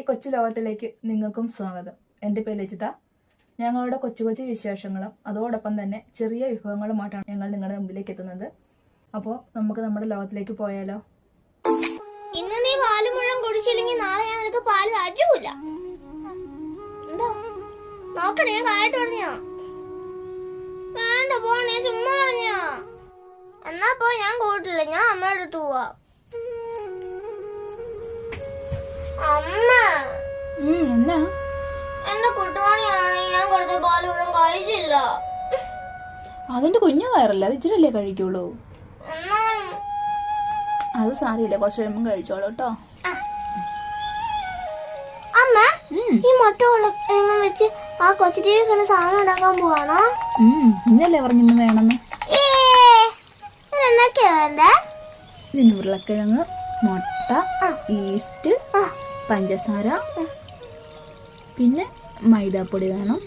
ഈ കൊച്ചു ലോകത്തിലേക്ക് നിങ്ങൾക്കും സ്വാഗതം. എന്റെ പേര് ലജിത. ഞങ്ങളുടെ കൊച്ചു കൊച്ചു വിശേഷങ്ങളും അതോടൊപ്പം തന്നെ ചെറിയ വിഭവങ്ങളുമായിട്ടാണ് ഞങ്ങൾ നിങ്ങളുടെ മുമ്പിലേക്ക് എത്തുന്നത്. അപ്പോൾ നമുക്ക് നമ്മുടെ ലോകത്തിലേക്ക് പോയാലോ? ഇന്ന് നീ പാൽ മുഴുവൻ കുടിച്ചില്ലെങ്കിൽ നാളെ ഞാൻ നിനക്ക് പാൽ തരൂല. ഞാൻ കായിട്ട് പറഞ്ഞോ വേണ്ട പോണേ ചുമ്മാ എന്നാ പോ ഞാൻ കൂട്ടില്ല ഞാൻ അമ്മയുടെ അടുത്ത് പോവാ. അമ്മ. എന്നാ? എന്റെ കുട്ടുവാണിയാണെങ്കിൽ ഞാൻ കൊടുത്ത മുഴുവൻ കഴിച്ചില്ല. അതെന്റെ കുഞ്ഞു വയറല്ല അത് ഇച്ചിരല്ലേ കഴിക്കുള്ളൂ? അത് സാരിയില്ല കുറച്ച് കഴിയുമ്പോൾ കഴിച്ചോളൂ കേട്ടോ. അമ്മ ഈ മുട്ട ഉള്ള വെച്ച് ആ കൊച്ചു ടി വി കണ്ട് സാധനം ഉണ്ടാക്കാൻ പോവാണോ? ഇന്നല്ലേ പറഞ്ഞു വേണമെന്ന്? വേണ്ടേ? ഇതിന് ഉരുളക്കിഴങ്ങ് മുട്ട ഈസ്റ്റ് പഞ്ചസാര. പിന്നെ മൈദാപ്പൊടി വേണം.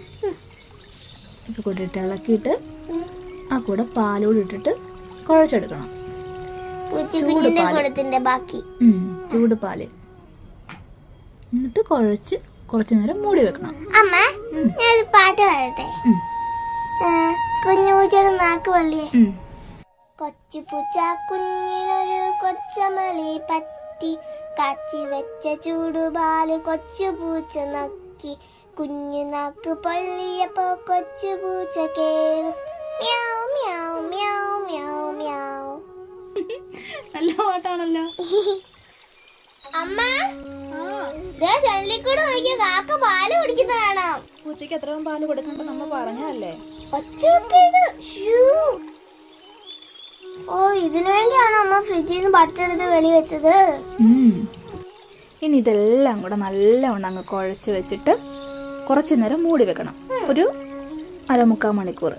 ഇത് കൂട്ടിട്ട് ഇളക്കിയിട്ട് ആ കൂടെ പാലോട് ഇട്ടിട്ട് കുഴച്ചെടുക്കണം. ബാക്കി. ചൂട് പാൽ. എന്നിട്ട് കുഴച്ച് കുറച്ചു നേരം മൂടി വെക്കണം. അമ്മ ഞാനൊരു പാട്ട് പാടട്ടെ? നാക്ക് വള്ളിയെ. കൊച്ചു പൂച്ച കുഞ്ഞിനൊരു കൊച്ചമളി പറ്റി. കാച്ചി വെച്ച ചൂടുപാൽ കൊച്ചു പൂച്ച നക്കി. കുഞ്ഞു നാക്ക് പൊള്ളിയപ്പോ കൊച്ചു പൂച്ച കേറും മ്യാവ് മ്യാവ് മ്യാവ് മ്യാവ് മ്യാവ്. നല്ല പാട്ടാണല്ലോ. അമ്മ? ദേ ജനലിക്കൂടെ നോക്കിയ കാക്ക പാൽ കുടിക്കുന്ന കാണാം. പൂച്ചയ്ക്ക് എത്രയും പാൽ കൊടുക്കണ്ടെന്ന് നമ്മ പറഞ്ഞതല്ലേ? ഒച്ചു. ഓ ഇതിനു വേണ്ടിയാണ് അമ്മ ഫ്രിഡ്ജിൽ നിന്ന് ബട്ടെടുത്ത് വെളി വെച്ചത്. ഇനി ഇതെല്ലാം കൂടെ നല്ലവണ്ണം അങ്ങ് കുഴച്ച് വെച്ചിട്ട് കുറച്ചു നേരം മൂടി വെക്കണം. ഒരു അരമുക്കാൽ മണിക്കൂർ.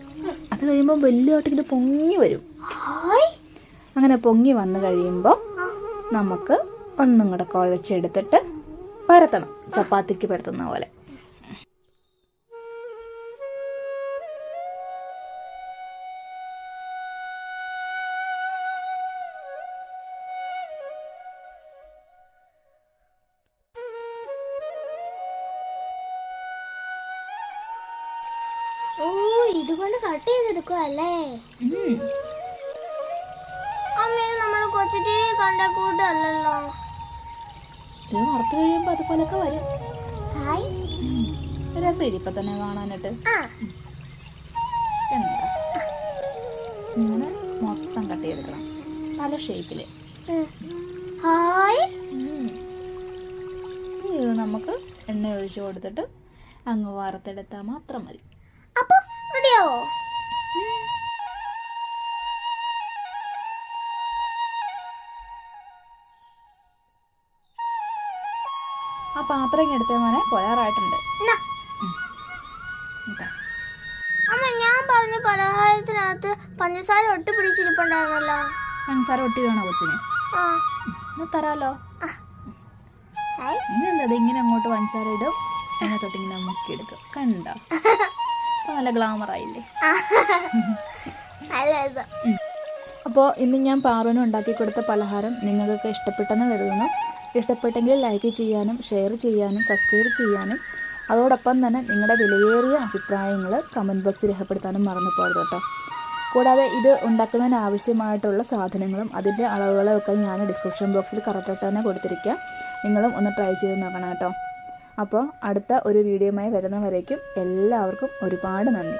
അത് കഴിയുമ്പോൾ വലിയതായിട്ട് ഇങ്ങനെ പൊങ്ങി വരും. അങ്ങനെ പൊങ്ങി വന്നു കഴിയുമ്പോൾ നമുക്ക് ഒന്നും കൂടെ കുഴച്ചെടുത്തിട്ട് പരത്തണം. ചപ്പാത്തിക്ക് പരത്തുന്ന പോലെ. ഓ ഇതുകൊണ്ട് കട്ട് ചെയ്തെടുക്കും അല്ലേ. നമ്മൾ കൊച്ചു ടി വി കണ്ട കൂട്ടല്ലോ ഇത് വറുത്ത് കഴിയുമ്പോൾ അതുപോലൊക്കെ വരും. ഹായ്. ഉം. രസമില്ല ഇപ്പൊ തന്നെ കാണാനായിട്ട്. ആ. എന്താ? ഇങ്ങനെ മൊത്തം കട്ട് ചെയ്തെടുക്കണം. പല ഷേപ്പിൽ ഹായ്. ഇത് നമുക്ക് എണ്ണ ഒഴിച്ചു കൊടുത്തിട്ട് അങ്ങ് വാർത്തെടുത്താൽ മാത്രം മതി. അപ്പൊ റെഡിയാവോ? ആ പാത്രം എടുത്തേ മോനെ പോയാറായിട്ടുണ്ട് അമ്മ ഞാൻ പറഞ്ഞ പലഹാരത്തിനകത്ത് പഞ്ചസാര ഒട്ടി പിടിച്ചിരിപ്പുണ്ടായിരുന്നല്ലോ. പഞ്ചസാര ഒട്ടി വേണോ കൊച്ചിന്? ആ. എന്നാ തരാലോ. ഇനി എന്താ ഇങ്ങനെ അങ്ങോട്ട് പഞ്ചസാര ഇടും? എന്നെ തൊട്ടിങ്ങനെ മുക്കിയെടുക്കും. കണ്ടോ? നല്ല ഗ്ലാമർ ആയില്ലേ? അപ്പോൾ ഇന്ന് ഞാൻ പാറുവിന് ഉണ്ടാക്കി കൊടുത്ത പലഹാരം നിങ്ങൾക്കൊക്കെ ഇഷ്ടപ്പെട്ടെന്ന് കരുതുന്നു. ഇഷ്ടപ്പെട്ടെങ്കിൽ ലൈക്ക് ചെയ്യാനും ഷെയർ ചെയ്യാനും സബ്സ്ക്രൈബ് ചെയ്യാനും. അതോടൊപ്പം തന്നെ നിങ്ങളുടെ വിലയേറിയ അഭിപ്രായങ്ങൾ കമന്റ് ബോക്സിൽ രേഖപ്പെടുത്താനും മറന്നു പോകരുത് കേട്ടോ. കൂടാതെ ഇത് ഉണ്ടാക്കുന്നതിന് ആവശ്യമായിട്ടുള്ള സാധനങ്ങളും അതിന്റെ അളവുകളൊക്കെ ഒക്കെ ഞാൻ ഡിസ്ക്രിപ്ഷൻ ബോക്സിൽ കറക്റ്റായിട്ട് തന്നെ കൊടുത്തിരിക്കാം. നിങ്ങളും ഒന്ന് ട്രൈ ചെയ്ത് നോക്കണം കേട്ടോ. അപ്പോൾ അടുത്ത ഒരു വീഡിയോയുമായി വരുന്നവരേക്കും എല്ലാവർക്കും ഒരുപാട് നന്ദി.